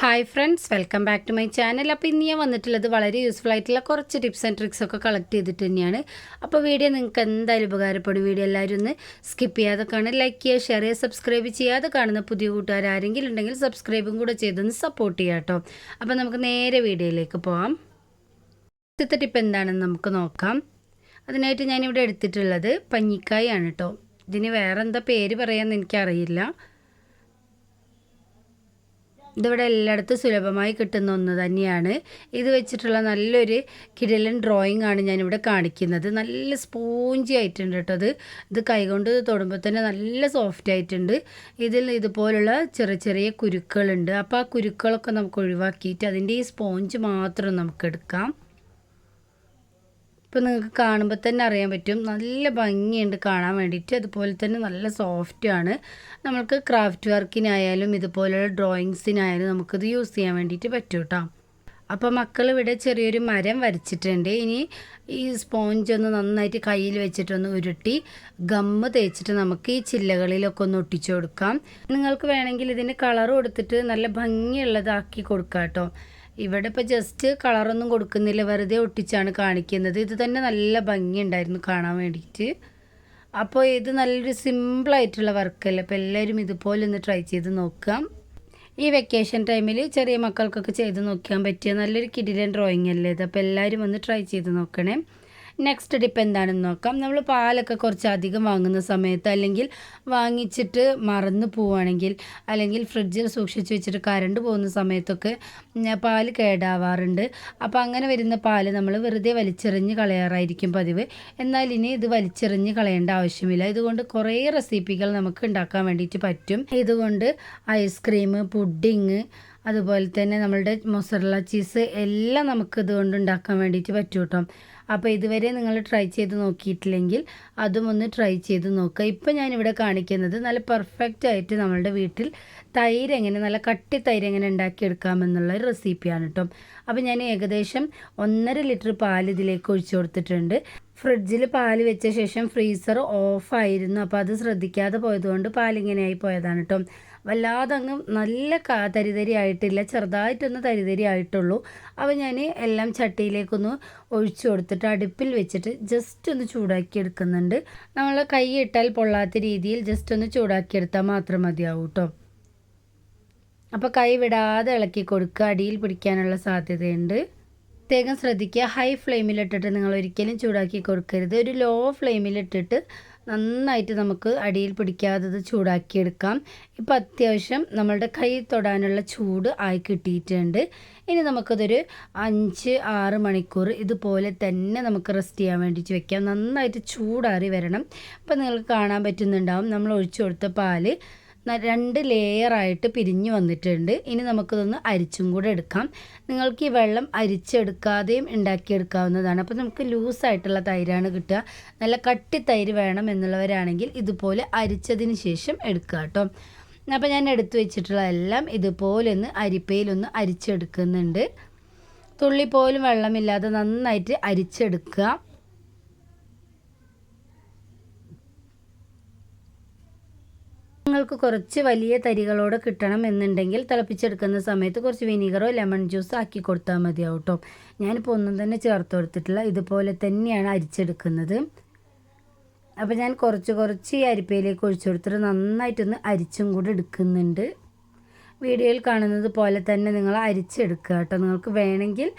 Hi friends welcome back to my channel അപ്പോൾ ഇന്ന് ഞാൻ വന്നിട്ടുള്ളത് വളരെ യൂസ്ഫുൾ ആയിട്ടുള്ള കുറച്ച് ടിപ്സ് ആൻഡ് ട്രിക്സ് ഒക്കെ കളക്ട് ചെയ്തിട്ട് തന്നെയാണ്. അപ്പോൾ വീഡിയോ നിങ്ങൾക്ക് എന്തായാലും ഉപകാരപ്പെടും. വീഡിയോ എല്ലാവരും ഒന്ന് സ്കിപ്പ് ചെയ്യാതെ കാണുക ലൈക്ക് ചെയ്യുക ഷെയർ ചെയ്യുക സബ്സ്ക്രൈബ് ചെയ്യാതെ കാണുന്ന പുതിയ കൂട്ടുകാർ ആരെങ്കിലും ഉണ്ടെങ്കിൽ സബ്സ്ക്രൈബും കൂടെ ചെയ്തൊന്ന് സപ്പോർട്ട് ചെയ്യാം കേട്ടോ. അപ്പോൾ നമുക്ക് നേരെ വീഡിയോയിലേക്ക് പോവാം. ആദ്യത്തെ ടിപ്പ് എന്താണെന്ന് നമുക്ക് നോക്കാം. അതിനായിട്ട് ഞാനിവിടെ എടുത്തിട്ടുള്ളത് പഞ്ഞിക്കായാണ് കേട്ടോ. ഇതിന് വേറെ എന്താ പേര് പറയാമെന്ന് എനിക്കറിയില്ല. ഇതിവിടെ എല്ലായിടത്തും സുലഭമായി കിട്ടുന്ന ഒന്ന് തന്നെയാണ്. ഇത് വെച്ചിട്ടുള്ള നല്ലൊരു കിടലൻ ഡ്രോയിങ് ആണ് ഞാനിവിടെ കാണിക്കുന്നത്. നല്ല സ്പോഞ്ചി ആയിട്ടുണ്ട് കേട്ടോ അത് ഇത് കൈകൊണ്ട് തൊടുമ്പോൾ തന്നെ നല്ല സോഫ്റ്റ് ആയിട്ടുണ്ട്. ഇതിൽ ഇതുപോലുള്ള ചെറിയ ചെറിയ കുരുക്കളുണ്ട്. അപ്പോൾ ആ കുരുക്കളൊക്കെ നമുക്ക് ഒഴിവാക്കിയിട്ട് അതിന്റെ ഈ സ്പോഞ്ച് മാത്രം നമുക്ക് എടുക്കാം. ഇപ്പോൾ നിങ്ങൾക്ക് കാണുമ്പോൾ തന്നെ അറിയാൻ പറ്റും. നല്ല ഭംഗിയുണ്ട് കാണാൻ വേണ്ടിയിട്ട്. അതുപോലെ തന്നെ നല്ല സോഫ്റ്റാണ് നമ്മൾക്ക് ക്രാഫ്റ്റ് വർക്കിനായാലും ഇതുപോലെയുള്ള ഡ്രോയിങ്സിനായാലും നമുക്കിത് യൂസ് ചെയ്യാൻ വേണ്ടിയിട്ട് പറ്റും കേട്ടോ അപ്പോൾ മക്കൾ ഇവിടെ ചെറിയൊരു മരം വരച്ചിട്ടുണ്ട്. ഇനി ഈ സ്പോഞ്ച് ഒന്ന് നന്നായിട്ട് കയ്യിൽ വെച്ചിട്ടൊന്ന് ഉരുട്ടി ഗമ്മ് തേച്ചിട്ട് നമുക്ക് ഈ ചില്ലകളിലൊക്കെ ഒന്ന് ഒട്ടിച്ചു കൊടുക്കാം. നിങ്ങൾക്ക് വേണമെങ്കിൽ ഇതിന് കളർ കൊടുത്തിട്ട് നല്ല ഭംഗിയുള്ളതാക്കി കൊടുക്കാം കേട്ടോ ഇവിടെ ഇപ്പോൾ ജസ്റ്റ് കളറൊന്നും കൊടുക്കുന്നില്ല. വെറുതെ ഒട്ടിച്ചാണ് കാണിക്കുന്നത്. ഇത് തന്നെ നല്ല ഭംഗിയുണ്ടായിരുന്നു കാണാൻ വേണ്ടിയിട്ട്. അപ്പോൾ ഇത് നല്ലൊരു സിമ്പിളായിട്ടുള്ള വർക്കല്ലേ അപ്പോൾ എല്ലാവരും ഇതുപോലെ ഒന്ന് ട്രൈ ചെയ്ത് നോക്കാം. ഈ വെക്കേഷൻ ടൈമിൽ ചെറിയ മക്കൾക്കൊക്കെ ചെയ്ത് നോക്കാൻ പറ്റിയ നല്ലൊരു കിടിലൻ ഡ്രോയിങ് അല്ലേ ഇത്? അപ്പോൾ എല്ലാവരും ഒന്ന് ട്രൈ ചെയ്ത് നോക്കണേ. നെക്സ്റ്റ് ടിപ്പ് എന്താണെന്ന് നോക്കാം. നമ്മൾ പാലൊക്കെ കുറച്ച് അധികം വാങ്ങുന്ന സമയത്ത് അല്ലെങ്കിൽ വാങ്ങിച്ചിട്ട് മറന്നു പോവുകയാണെങ്കിൽ അല്ലെങ്കിൽ ഫ്രിഡ്ജിൽ സൂക്ഷിച്ച് വെച്ചിട്ട് കറണ്ട് പോകുന്ന സമയത്തൊക്കെ പാൽ കേടാവാറുണ്ട്. അപ്പോൾ അങ്ങനെ വരുന്ന പാൽ നമ്മൾ വെറുതെ വലിച്ചെറിഞ്ഞ് കളയാറായിരിക്കും പതിവ്. എന്നാൽ ഇനി ഇത് വലിച്ചെറിഞ്ഞ് കളയേണ്ട ആവശ്യമില്ല. ഇതുകൊണ്ട് കുറേ റെസിപ്പികൾ നമുക്ക് ഉണ്ടാക്കാൻ വേണ്ടിയിട്ട് പറ്റും. ഇതുകൊണ്ട് ഐസ്ക്രീം പുഡിങ് അതുപോലെ തന്നെ നമ്മളുടെ മൊസറല ചീസ് എല്ലാം നമുക്ക് ഇതുകൊണ്ട് ഉണ്ടാക്കാൻ വേണ്ടിയിട്ട് പറ്റും കേട്ടോ അപ്പോൾ ഇതുവരെ നിങ്ങൾ ട്രൈ ചെയ്ത് നോക്കിയിട്ടില്ലെങ്കിൽ അതും ഒന്ന് ട്രൈ ചെയ്ത് നോക്കുക. ഇപ്പോൾ ഞാനിവിടെ കാണിക്കുന്നത് നല്ല പെർഫെക്റ്റ് ആയിട്ട് നമ്മളുടെ വീട്ടിൽ തൈര് എങ്ങനെ നല്ല കട്ടി തൈര് എങ്ങനെ ഉണ്ടാക്കിയെടുക്കാമെന്നുള്ള ഒരു റെസിപ്പിയാണ് കേട്ടോ അപ്പോൾ ഞാൻ ഏകദേശം ഒന്നര ലിറ്റർ പാൽ ഇതിലേക്ക് ഒഴിച്ചു കൊടുത്തിട്ടുണ്ട്. ഫ്രിഡ്ജിൽ പാൽ വെച്ച ശേഷം ഫ്രീസർ ഓഫായിരുന്നു അപ്പോൾ അത് ശ്രദ്ധിക്കാതെ പോയതുകൊണ്ട് പാലിങ്ങനെയായി പോയതാണ് കേട്ടോ വല്ലാതെ അങ്ങ് നല്ല തരിതരി ആയിട്ടില്ല ചെറുതായിട്ടൊന്ന് തരിതരി ആയിട്ടുള്ളൂ അപ്പോൾ ഞാൻ എല്ലാം ചട്ടിയിലേക്കൊന്ന് ഒഴിച്ചു കൊടുത്തിട്ട് അടുപ്പിൽ വെച്ചിട്ട് ജസ്റ്റ് ഒന്ന് ചൂടാക്കി എടുക്കുന്നുണ്ട്. നമ്മൾ കൈ ഇട്ടാൽ പൊള്ളാത്ത രീതിയിൽ ജസ്റ്റ് ഒന്ന് ചൂടാക്കി എടുത്താൽ മാത്രം മതിയാവും കേട്ടോ അപ്പോൾ കൈ വിടാതെ ഇളക്കി കൊടുക്കുക അടിയിൽ പിടിക്കാനുള്ള സാധ്യതയുണ്ട്. പ്രത്യേകം ശ്രദ്ധിക്കുക. ഹൈ ഫ്ലെയിമിലിട്ടിട്ട് നിങ്ങൾ ഒരിക്കലും ചൂടാക്കി കൊടുക്കരുത്. ഒരു ലോ ഫ്ലെയിമിലിട്ടിട്ട് നന്നായിട്ട് നമുക്ക് അടിയിൽ പിടിക്കാത്തത് ചൂടാക്കിയെടുക്കാം. ഇപ്പം അത്യാവശ്യം നമ്മളുടെ കൈ തൊടാനുള്ള ചൂട് ആയി കിട്ടിയിട്ടുണ്ട്. ഇനി നമുക്കതൊരു അഞ്ച് ആറ് മണിക്കൂർ ഇതുപോലെ തന്നെ നമുക്ക് റെസ്റ്റ് ചെയ്യാൻ വേണ്ടിയിട്ട് വെക്കാം. നന്നായിട്ട് ചൂടാറി വരണം. ഇപ്പം നിങ്ങൾക്ക് കാണാൻ പറ്റുന്നുണ്ടാവും. നമ്മൾ ഒഴിച്ചു കൊടുത്ത പാൽ രണ്ട് ലെയറായിട്ട് പിരിഞ്ഞു വന്നിട്ടുണ്ട്. ഇനി നമുക്കിതൊന്ന് അരിച്ചും കൂടെ എടുക്കാം. നിങ്ങൾക്ക് ഈ വെള്ളം അരിച്ചെടുക്കാതെയും ഉണ്ടാക്കിയെടുക്കാവുന്നതാണ്. അപ്പോൾ നമുക്ക് ലൂസായിട്ടുള്ള തൈരാണ് കിട്ടുക. നല്ല കട്ടി തൈര് വേണം എന്നുള്ളവരാണെങ്കിൽ ഇതുപോലെ അരിച്ചതിന് ശേഷം എടുക്കുക കേട്ടോ. അപ്പോൾ ഞാൻ എടുത്തു വെച്ചിട്ടുള്ള എല്ലാം ഇതുപോലെ ഒന്ന് അരിപ്പയിലൊന്ന് അരിച്ചെടുക്കുന്നുണ്ട്. തുള്ളി പോലും വെള്ളമില്ലാതെ നന്നായിട്ട് അരിച്ചെടുക്കുക. നിങ്ങൾക്ക് കുറച്ച് വലിയ തരികളോട് കിട്ടണം എന്നുണ്ടെങ്കിൽ തിളപ്പിച്ചെടുക്കുന്ന സമയത്ത് കുറച്ച് വിനീഗറോ ലെമൺ ജ്യൂസോ ആക്കി കൊടുത്താൽ മതിയാവും കേട്ടോ ഞാനിപ്പോൾ ഒന്നും തന്നെ ചേർത്ത് കൊടുത്തിട്ടില്ല. ഇതുപോലെ തന്നെയാണ് അരിച്ചെടുക്കുന്നത്. അപ്പോൾ ഞാൻ കുറച്ച് കുറച്ച് ഈ അരിപ്പയിലേക്ക് ഒഴിച്ചു കൊടുത്തിട്ട് നന്നായിട്ടൊന്ന് അരിച്ചും കൂടി എടുക്കുന്നുണ്ട്. വീഡിയോയിൽ കാണുന്നത് പോലെ തന്നെ നിങ്ങൾ അരിച്ചെടുക്കുക കേട്ടോ. നിങ്ങൾക്ക് വേണമെങ്കിൽ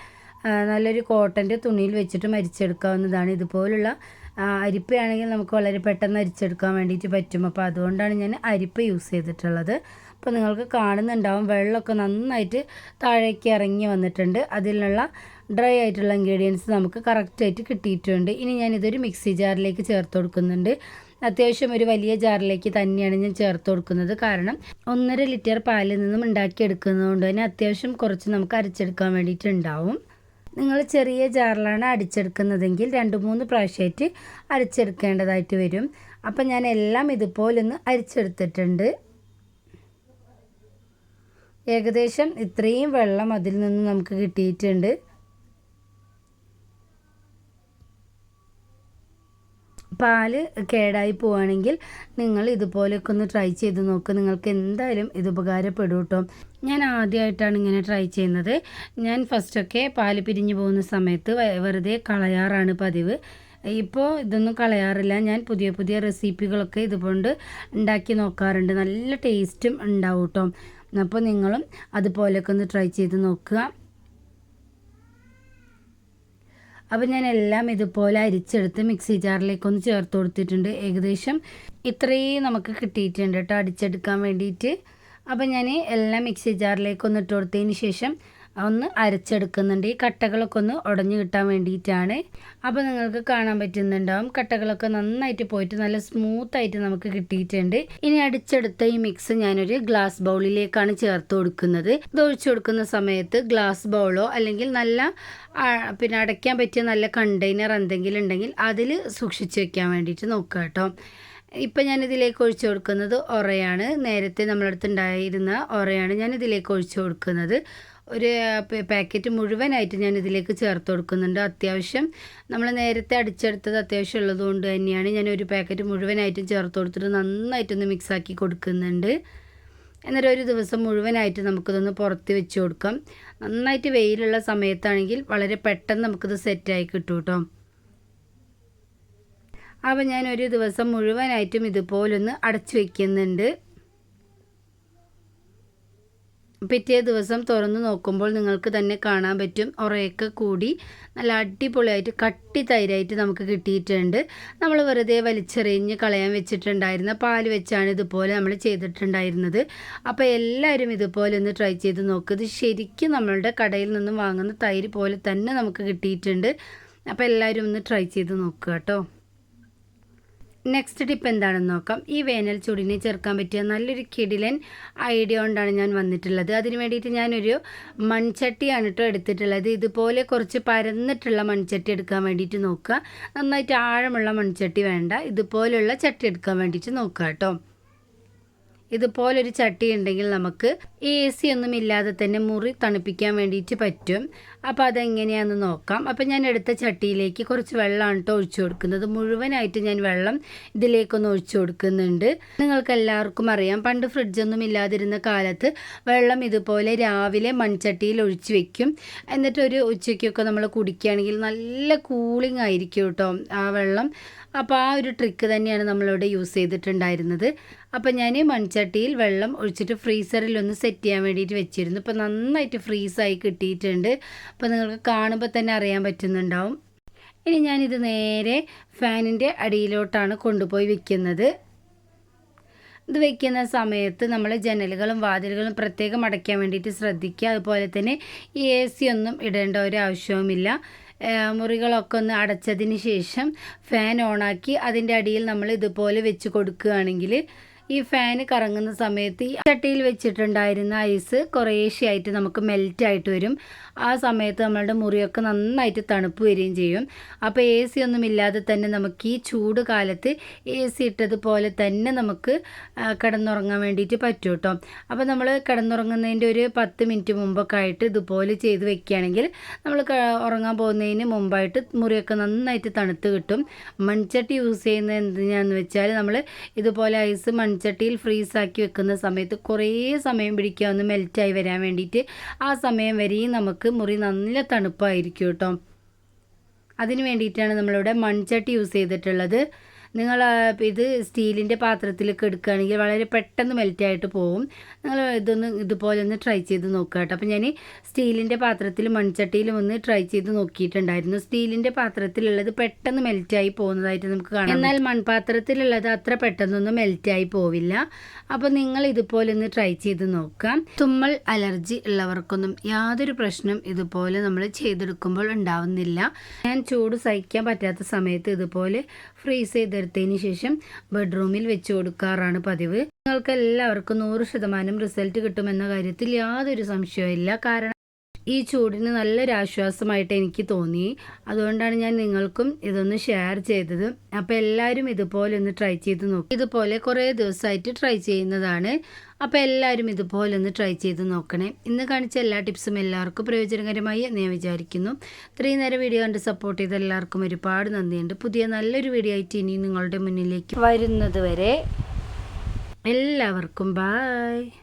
നല്ലൊരു കോട്ടന്റെ തുണിയിൽ വെച്ചിട്ട് മരിച്ചെടുക്കാവുന്നതാണ്. ഇതുപോലുള്ള അരിപ്പയാണെങ്കിൽ നമുക്ക് വളരെ പെട്ടെന്ന് അരിച്ചെടുക്കാൻ വേണ്ടിയിട്ട് പറ്റും. അപ്പോൾ അതുകൊണ്ടാണ് ഞാൻ അരിപ്പ യൂസ് ചെയ്തിട്ടുള്ളത്. അപ്പോൾ നിങ്ങൾക്ക് കാണുന്നുണ്ടാവും വെള്ളമൊക്കെ നന്നായിട്ട് താഴേക്ക് ഇറങ്ങി വന്നിട്ടുണ്ട്. അതിലുള്ള ഡ്രൈ ആയിട്ടുള്ള ഇൻഗ്രീഡിയൻസ് നമുക്ക് കറക്റ്റായിട്ട് കിട്ടിയിട്ടുണ്ട്. ഇനി ഞാൻ ഇതൊരു മിക്സി ജാറിലേക്ക് ചേർത്ത് കൊടുക്കുന്നുണ്ട്. അത്യാവശ്യം ഒരു വലിയ ജാറിലേക്ക് തന്നെയാണ് ഞാൻ ചേർത്ത് കൊടുക്കുന്നത്. കാരണം ഒന്നര ലിറ്റർ പാലിൽ നിന്നും ഉണ്ടാക്കിയെടുക്കുന്നതുകൊണ്ട് തന്നെ അത്യാവശ്യം കുറച്ച് നമുക്ക് അരച്ചെടുക്കാൻ വേണ്ടിയിട്ടുണ്ടാവും നിങ്ങൾ ചെറിയ ജാറിലാണ് അടിച്ചെടുക്കുന്നതെങ്കിൽ രണ്ട് മൂന്ന് പ്രാവശ്യമായിട്ട് അരിച്ചെടുക്കേണ്ടതായിട്ട് വരും. അപ്പം ഞാൻ എല്ലാം ഇതുപോലൊന്ന് അരിച്ചെടുത്തിട്ടുണ്ട്. ഏകദേശം ഇത്രയും വെള്ളം അതിൽ നിന്ന് നമുക്ക് കിട്ടിയിട്ടുണ്ട്. പാൽ കേടായി പോവുകയാണെങ്കിൽ നിങ്ങൾ ഇതുപോലെയൊക്കെ ഒന്ന് ട്രൈ ചെയ്ത് നോക്ക്. നിങ്ങൾക്ക് എന്തായാലും ഇത് ഉപകാരപ്പെടും കേട്ടോ. ഞാൻ ആദ്യമായിട്ടാണ് ഇങ്ങനെ ട്രൈ ചെയ്യുന്നത്. ഞാൻ ഫസ്റ്റൊക്കെ പാൽ പിരിഞ്ഞു പോകുന്ന സമയത്ത് വെറുതെ കളയാറാണ് പതിവ്. ഇപ്പോൾ ഇതൊന്നും കളയാറില്ല. ഞാൻ പുതിയ പുതിയ റെസിപ്പികളൊക്കെ ഇതുകൊണ്ട് ഉണ്ടാക്കി നോക്കാറുണ്ട്. നല്ല ടേസ്റ്റും ഉണ്ടാവും കേട്ടോ. അപ്പോൾ നിങ്ങളും അതുപോലെയൊക്കെ ഒന്ന് ട്രൈ ചെയ്ത് നോക്കുക. അപ്പോൾ ഞാൻ എല്ലാം ഇതുപോലെ അരിച്ചെടുത്ത് മിക്സി ജാറിലേക്ക് ഒന്ന് ചേർത്ത് കൊടുത്തിട്ടുണ്ട്. ഏകദേശം ഇത്രയും നമുക്ക് കിട്ടിയിട്ടുണ്ട് കേട്ടോ അടിച്ചെടുക്കാൻ വേണ്ടിയിട്ട്. അപ്പോൾ ഞാൻ എല്ലാം മിക്സി ജാറിലേക്ക് ഒന്ന് ഇട്ട് കൊടുത്തതിന് ശേഷം ഒന്ന് അരച്ചെടുക്കുന്നുണ്ട്. ഈ കട്ടകളൊക്കെ ഒന്ന് ഉടഞ്ഞു കിട്ടാൻ വേണ്ടിയിട്ടാണ്. അപ്പോൾ നിങ്ങൾക്ക് കാണാൻ പറ്റുന്നുണ്ടാവും. കട്ടകളൊക്കെ നന്നായിട്ട് പോയിട്ട് നല്ല സ്മൂത്ത് ആയിട്ട് നമുക്ക് കിട്ടിയിട്ടുണ്ട്. ഇനി അടിച്ചെടുത്ത ഈ മിക്സ് ഞാനൊരു ഗ്ലാസ് ബൗളിലേക്കാണ് ചേർത്ത് കൊടുക്കുന്നത്. ഇത് ഒഴിച്ചു കൊടുക്കുന്ന സമയത്ത് ഗ്ലാസ് ബൗളോ അല്ലെങ്കിൽ നല്ല പിന്നെ അടയ്ക്കാൻ പറ്റിയ നല്ല കണ്ടെയ്നർ എന്തെങ്കിലും ഉണ്ടെങ്കിൽ അതിൽ സൂക്ഷിച്ച് വെക്കാൻ വേണ്ടിയിട്ട് നോക്കുക കേട്ടോ. ഇപ്പം ഞാനിതിലേക്ക് ഒഴിച്ചു കൊടുക്കുന്നത് ഒറയാണ്. നേരത്തെ നമ്മളടുത്ത് ഉണ്ടായിരുന്ന ഒറയാണ് ഞാനിതിലേക്ക് ഒഴിച്ചു കൊടുക്കുന്നത്. ഒരു പാക്കറ്റ് മുഴുവനായിട്ട് ഞാൻ ഇതിലേക്ക് ചേർത്ത് കൊടുക്കുന്നുണ്ട്. അത്യാവശ്യം നമ്മൾ നേരത്തെ അടിച്ചെടുത്തത് അത്യാവശ്യം ഉള്ളത് കൊണ്ട് തന്നെയാണ് ഞാൻ ഒരു പാക്കറ്റ് മുഴുവനായിട്ടും ചേർത്ത് കൊടുത്തിട്ട് നന്നായിട്ടൊന്ന് മിക്സാക്കി കൊടുക്കുന്നുണ്ട്. എന്നിട്ട് ഒരു ദിവസം മുഴുവനായിട്ട് നമുക്കിതൊന്ന് പുറത്ത് വെച്ച് കൊടുക്കാം. നന്നായിട്ട് വെയിലുള്ള സമയത്താണെങ്കിൽ വളരെ പെട്ടെന്ന് നമുക്കിത് സെറ്റായി കിട്ടും കേട്ടോ അപ്പോൾ ഞാൻ ഒരു ദിവസം മുഴുവനായിട്ടും ഇതുപോലൊന്ന് അടച്ചു വയ്ക്കുന്നുണ്ട് പിറ്റേ ദിവസം തുറന്ന് നോക്കുമ്പോൾ നിങ്ങൾക്ക് തന്നെ കാണാൻ പറ്റും. ഉറയൊക്കെ കൂടി നല്ല അടിപൊളിയായിട്ട് കട്ടി തൈരായിട്ട് നമുക്ക് കിട്ടിയിട്ടുണ്ട്. നമ്മൾ വെറുതെ വലിച്ചെറിഞ്ഞ് കളയാൻ വെച്ചിട്ടുണ്ടായിരുന്ന പാൽ വെച്ചാണ് ഇതുപോലെ നമ്മൾ ചെയ്തിട്ടുണ്ടായിരുന്നത്. അപ്പോൾ എല്ലാവരും ഇതുപോലെ ഒന്ന് ട്രൈ ചെയ്ത് നോക്കുക ഇത് ശരിക്കും നമ്മളുടെ കടയിൽ നിന്നും വാങ്ങുന്ന തൈര് പോലെ തന്നെ നമുക്ക് കിട്ടിയിട്ടുണ്ട്. അപ്പോൾ എല്ലാവരും ഒന്ന് ട്രൈ ചെയ്ത് നോക്കുക കേട്ടോ. നെക്സ്റ്റ് ടിപ്പ് എന്താണെന്ന് നോക്കാം. ഈ വേനൽ ചൂടിനെ ചേർക്കാൻ പറ്റിയ നല്ലൊരു കിടിലൻ ഐഡിയ കൊണ്ടാണ് ഞാൻ വന്നിട്ടുള്ളത്. അതിന് വേണ്ടിയിട്ട് ഞാനൊരു മൺചട്ടിയാണ് കേട്ടോ എടുത്തിട്ടുള്ളത്. ഇതുപോലെ കുറച്ച് പരന്നിട്ടുള്ള മൺചട്ടി എടുക്കാൻ വേണ്ടിയിട്ട് നോക്കുക. നന്നായിട്ട് ആഴമുള്ള മൺചട്ടി വേണ്ട. ഇതുപോലെയുള്ള ചട്ടി എടുക്കാൻ വേണ്ടിയിട്ട് നോക്കുക കേട്ടോ ഇതുപോലൊരു ചട്ടി ഉണ്ടെങ്കിൽ നമുക്ക് എ സി ഒന്നും ഇല്ലാതെ തന്നെ മുറി തണുപ്പിക്കാൻ വേണ്ടിയിട്ട് പറ്റും. അപ്പോൾ അതെങ്ങനെയാണെന്ന് നോക്കാം. അപ്പോൾ ഞാൻ എടുത്ത ചട്ടിയിലേക്ക് കുറച്ച് വെള്ളമാണ് കേട്ടോ ഒഴിച്ചു കൊടുക്കുന്നത്. മുഴുവനായിട്ട് ഞാൻ വെള്ളം ഇതിലേക്കൊന്ന് ഒഴിച്ചു കൊടുക്കുന്നുണ്ട്. നിങ്ങൾക്ക് എല്ലാവർക്കും അറിയാം പണ്ട് ഫ്രിഡ്ജൊന്നും ഇല്ലാതിരുന്ന കാലത്ത് വെള്ളം ഇതുപോലെ രാവിലെ മൺചട്ടിയിൽ ഒഴിച്ചു വെക്കും. എന്നിട്ട് ഒരു ഉച്ചയ്ക്കൊക്കെ നമ്മൾ കുടിക്കുകയാണെങ്കിൽ നല്ല കൂളിംഗ് ആയിരിക്കും കേട്ടോ ആ വെള്ളം. അപ്പോൾ ആ ഒരു ട്രിക്ക് തന്നെയാണ് നമ്മളിവിടെ യൂസ് ചെയ്തിട്ടുണ്ടായിരുന്നത്. അപ്പോൾ ഞാൻ മൺചട്ടിയിൽ വെള്ളം ഒഴിച്ചിട്ട് ഫ്രീസറിൽ ഒന്ന് സെറ്റ് ചെയ്യാൻ വേണ്ടിയിട്ട് വെച്ചിരുന്നു. ഇപ്പോൾ നന്നായിട്ട് ഫ്രീസായി കിട്ടിയിട്ടുണ്ട്. അപ്പോൾ നിങ്ങൾക്ക് കാണുമ്പോൾ തന്നെ അറിയാൻ പറ്റുന്നുണ്ടാവും. ഇനി ഞാനിത് നേരെ ഫാനിന്റെ അടിയിലോട്ടാണ് കൊണ്ടുപോയി വെക്കുന്നത്. ഇത് വെക്കുന്ന സമയത്ത് നമ്മൾ ജനലുകളും വാതിലുകളും പ്രത്യേകം അടയ്ക്കാൻ വേണ്ടിയിട്ട് ശ്രദ്ധിക്കുക. അതുപോലെ തന്നെ എ സി ഒന്നും ഇടേണ്ട ഒരു ആവശ്യവുമില്ല. മുറികളൊക്കെ ഒന്ന് അടച്ചതിന് ശേഷം ഫാൻ ഓണാക്കി അതിന്റെ അടിയിൽ നമ്മൾ ഇതുപോലെ വെച്ച് കൊടുക്കുകയാണെങ്കിൽ ഈ ഫാൻ കറങ്ങുന്ന സമയത്ത് ഈ ചട്ടിയിൽ വെച്ചിട്ടുണ്ടായിരുന്ന ഐസ് കുറേശ്ശെയായിട്ട് നമുക്ക് മെൽറ്റ് ആയിട്ട് വരും. ആ സമയത്ത് നമ്മളുടെ മുറിയൊക്കെ നന്നായിട്ട് തണുപ്പ് വരികയും ചെയ്യും. അപ്പോൾ എ സി ഒന്നും ഇല്ലാതെ തന്നെ നമുക്ക് ഈ ചൂട് കാലത്ത് എ സി ഇട്ടതുപോലെ തന്നെ നമുക്ക് കിടന്നുറങ്ങാൻ വേണ്ടിയിട്ട് പറ്റും കേട്ടോ. അപ്പോൾ നമ്മൾ കിടന്നുറങ്ങുന്നതിന്റെ ഒരു പത്ത് മിനിറ്റ് മുമ്പൊക്കെ ആയിട്ട് ഇതുപോലെ ചെയ്ത് വെക്കുകയാണെങ്കിൽ നമ്മൾ ഉറങ്ങാൻ പോകുന്നതിന് മുമ്പായിട്ട് മുറിയൊക്കെ നന്നായിട്ട് തണുത്ത് കിട്ടും. മൺചട്ടി യൂസ് ചെയ്യുന്നത് എന്തിനാന്ന് വെച്ചാൽ നമ്മൾ ഇതുപോലെ ഐസ് മൺചട്ടിയിൽ ഫ്രീസാക്കി വെക്കുന്ന സമയത്ത് കുറേ സമയം പിടിക്കുക ഒന്ന് മെൽറ്റായി വരാൻ വേണ്ടിയിട്ട്. ആ സമയം വരെയും നമുക്ക് മുറി നല്ല തണുപ്പായിരിക്കും കേട്ടോ. അതിന് വേണ്ടിയിട്ടാണ് നമ്മളിവിടെ മൺചട്ടി യൂസ് ചെയ്തിട്ടുള്ളത്. നിങ്ങൾ ഇത് സ്റ്റീലിന്റെ പാത്രത്തിലൊക്കെ എടുക്കുകയാണെങ്കിൽ വളരെ പെട്ടെന്ന് മെൽറ്റായിട്ട് പോകും നിങ്ങൾ ഇതൊന്ന് ഇതുപോലെ ഒന്ന് ട്രൈ ചെയ്ത് നോക്കുക കേട്ടോ. അപ്പോൾ ഞാൻ സ്റ്റീലിന്റെ പാത്രത്തിൽ മൺചട്ടിയിലും ഒന്ന് ട്രൈ ചെയ്ത് നോക്കിയിട്ടുണ്ടായിരുന്നു. സ്റ്റീലിന്റെ പാത്രത്തിലുള്ളത് പെട്ടെന്ന് മെൽറ്റായി പോകുന്നതായിട്ട് നമുക്ക് കാണാം എന്നാൽ മൺപാത്രത്തിലുള്ളത് അത്ര പെട്ടെന്നൊന്നും മെൽറ്റായി പോവില്ല. അപ്പോൾ നിങ്ങൾ ഇതുപോലെ ഒന്ന് ട്രൈ ചെയ്ത് നോക്കാം തുമ്മൽ അലർജി ഉള്ളവർക്കൊന്നും യാതൊരു പ്രശ്നം ഇതുപോലെ നമ്മൾ ചെയ്തെടുക്കുമ്പോൾ ഉണ്ടാവുന്നില്ല. ഞാൻ ചൂട് സഹിക്കാൻ പറ്റാത്ത സമയത്ത് ഇതുപോലെ ഫ്രീസ് ചെയ്തെടുത്തതിന് ശേഷം ബെഡ്റൂമിൽ വെച്ച് കൊടുക്കാറാണ് പതിവ്. നിങ്ങൾക്ക് എല്ലാവർക്കും നൂറ് ശതമാനം റിസൾട്ട് കിട്ടുമെന്ന കാര്യത്തിൽ യാതൊരു സംശയവും കാരണം ഈ ചൂടിന് നല്ലൊരു ആശ്വാസമായിട്ട് എനിക്ക് തോന്നി. അതുകൊണ്ടാണ് ഞാൻ നിങ്ങൾക്കും ഇതൊന്ന് ഷെയർ ചെയ്തത്. അപ്പോൾ എല്ലാവരും ഇതുപോലെ ഒന്ന് ട്രൈ ചെയ്ത് നോക്കി. ഇതുപോലെ കുറേ ദിവസമായിട്ട് ട്രൈ ചെയ്യുന്നതാണ്. അപ്പോൾ എല്ലാവരും ഇതുപോലെ ഒന്ന് ട്രൈ ചെയ്ത് നോക്കണേ. ഇന്ന് കാണിച്ച എല്ലാ ടിപ്സും എല്ലാവർക്കും പ്രയോജനകരമായി എന്ന് ഞാൻ വിചാരിക്കുന്നു. ഇത്രയും നേരം വീഡിയോ കണ്ട് സപ്പോർട്ട് ചെയ്ത എല്ലാവർക്കും ഒരുപാട് നന്ദിയുണ്ട്. പുതിയ നല്ലൊരു വീഡിയോ ആയിട്ട് ഇനി നിങ്ങളുടെ മുന്നിലേക്ക് വരുന്നത് വരെ എല്ലാവർക്കും ബായ്